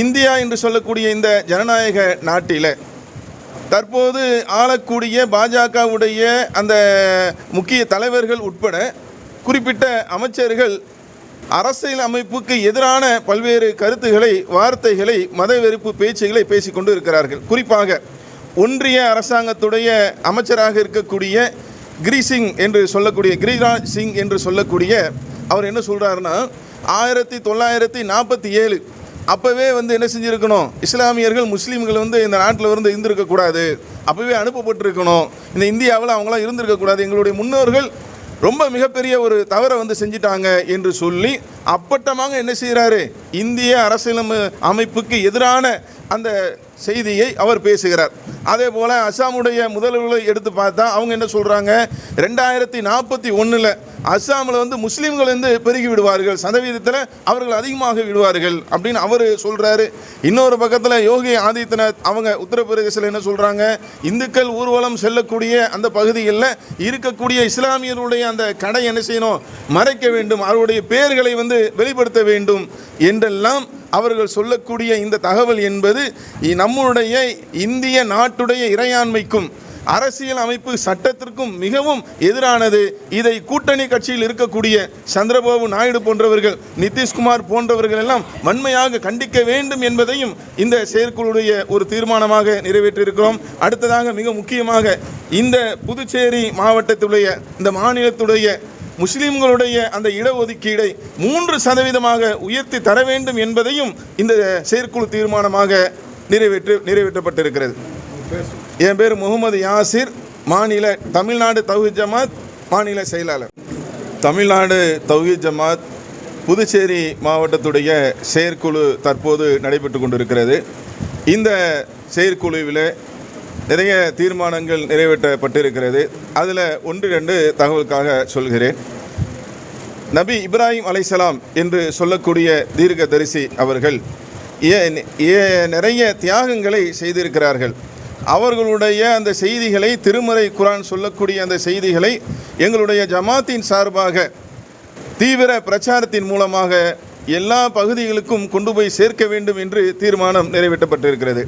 India என்று சொல்லக்கூடிய இந்த ஜனநாயக நாட்டில் தற்போது ஆளக்கூடிய பாஜகவுடைய அந்த முக்கிய தலைவர்கள் உட்பட குறிப்பிட்ட அமைச்சர்கள் அரசியல் அமைப்புக்கு எதிரான பல்வேறு கருத்துக்களை வார்த்தைகளை மதவெறுப்பு பேச்சுகளை பேசிக்கொண்டு இருக்கிறார்கள். குறிப்பாக ஒன்றிய அரசாங்கத்துடைய அமைச்சராக இருக்கக்கூடிய கிரிசிங் என்று சொல்லக்கூடிய கிரிராஜ் சிங் என்று சொல்லக்கூடிய அவர் என்ன சொல்கிறாருன்னா ஆயிரத்தி தொள்ளாயிரத்தி நாற்பத்தி ஏழு அப்போவே வந்து என்ன செஞ்சுருக்கணும்? இஸ்லாமியர்கள் முஸ்லீம்கள் வந்து இந்த நாட்டில் இருந்து இருந்திருக்கக்கூடாது அப்போவே அனுப்பப்பட்டிருக்கணும். இந்த இந்தியாவில் அவங்களாம் இருந்திருக்கக்கூடாது எங்களுடைய முன்னோர்கள் ரொம்ப மிகப்பெரிய ஒரு தவறை வந்து செஞ்சிட்டாங்க என்று சொல்லி அப்பட்டமாக என்ன செய்கிறாரு இந்திய அரசியலமை அமைப்புக்கு எதிரான அந்த செய்தியை அவர் பேசுகிறார். அதே போல் அசாமுடைய முதல்வர்களை எடுத்து பார்த்தா அவங்க என்ன சொல்கிறாங்க ரெண்டாயிரத்தி நாற்பத்தி ஒன்றில் அஸ்ஸாமில் வந்து முஸ்லீம்கள் வந்து பெருகி விடுவார்கள். சதவீதத்தில் அவர்கள் அதிகமாக விடுவார்கள் அப்படின்னு அவர் சொல்கிறாரு இன்னொரு பக்கத்தில் யோகி ஆதித்யநாத் அவங்க உத்தரப்பிரதேசத்தில் என்ன சொல்கிறாங்க இந்துக்கள் ஊர்வலம் செல்லக்கூடிய அந்த பகுதிகளில் இருக்கக்கூடிய இஸ்லாமியருடைய அந்த கடை என்ன செய்யணும்? மறைக்க வேண்டும். அவருடைய பெயர்களை வந்து வெளிப்படுத்த வேண்டும் என்றெல்லாம் அவர்கள் சொல்லக்கூடிய இந்த தகவல் என்பது நம்முடைய இந்திய நாட்டுடைய இறையாண்மைக்கும் அரசியல் அமைப்பு சட்டத்திற்கும் மிகவும் எதிரானது. இதை கூட்டணி கட்சியில் இருக்கக்கூடிய சந்திரபாபு நாயுடு போன்றவர்கள் நிதிஷ்குமார் போன்றவர்கள் எல்லாம் வன்மையாக கண்டிக்க வேண்டும் என்பதையும் இந்த செயற்குழுடைய ஒரு தீர்மானமாக நிறைவேற்றியிருக்கிறோம். அடுத்ததாக மிக முக்கியமாக இந்த புதுச்சேரி மாவட்டத்துடைய இந்த மாநிலத்துடைய முஸ்லிம்களுடைய அந்த இடஒதுக்கீடை மூன்று சதவீதமாக உயர்த்தி தர வேண்டும் என்பதையும் இந்த செயற்குழு தீர்மானமாக நிறைவேற்று நிறைவேற்றப்பட்டிருக்கிறது. என் பேர் முகமது யாசிர். மாநில தமிழ்நாடு தௌஹீத் ஜமாத் மாநில செயலாளர். தமிழ்நாடு தௌஹித் ஜமாத் புதுச்சேரி மாவட்டத்துடைய செயற்குழு தற்போது நடைபெற்று கொண்டிருக்கிறது. இந்த செயற்குழுவில் நிறைய தீர்மானங்கள் நிறைவேற்றப்பட்டிருக்கிறது. அதில் ஒன்று ரெண்டு தகவலுக்காக சொல்கிறேன். நபி இப்ராஹிம் அலைசலாம் என்று சொல்லக்கூடிய தீர்க்க தரிசி அவர்கள் ஏ- நிறைய தியாகங்களை செய்திருக்கிறார்கள். அவர்களுடைய அந்த செய்திகளை திருமறை குரான் சொல்லக்கூடிய அந்த செய்திகளை எங்களுடைய ஜமாத்தின் சார்பாக தீவிர பிரச்சாரத்தின் மூலமாக எல்லா பகுதிகளுக்கும் கொண்டு போய் சேர்க்க வேண்டும் என்று தீர்மானம் நிறைவேற்றப்பட்டிருக்கிறது.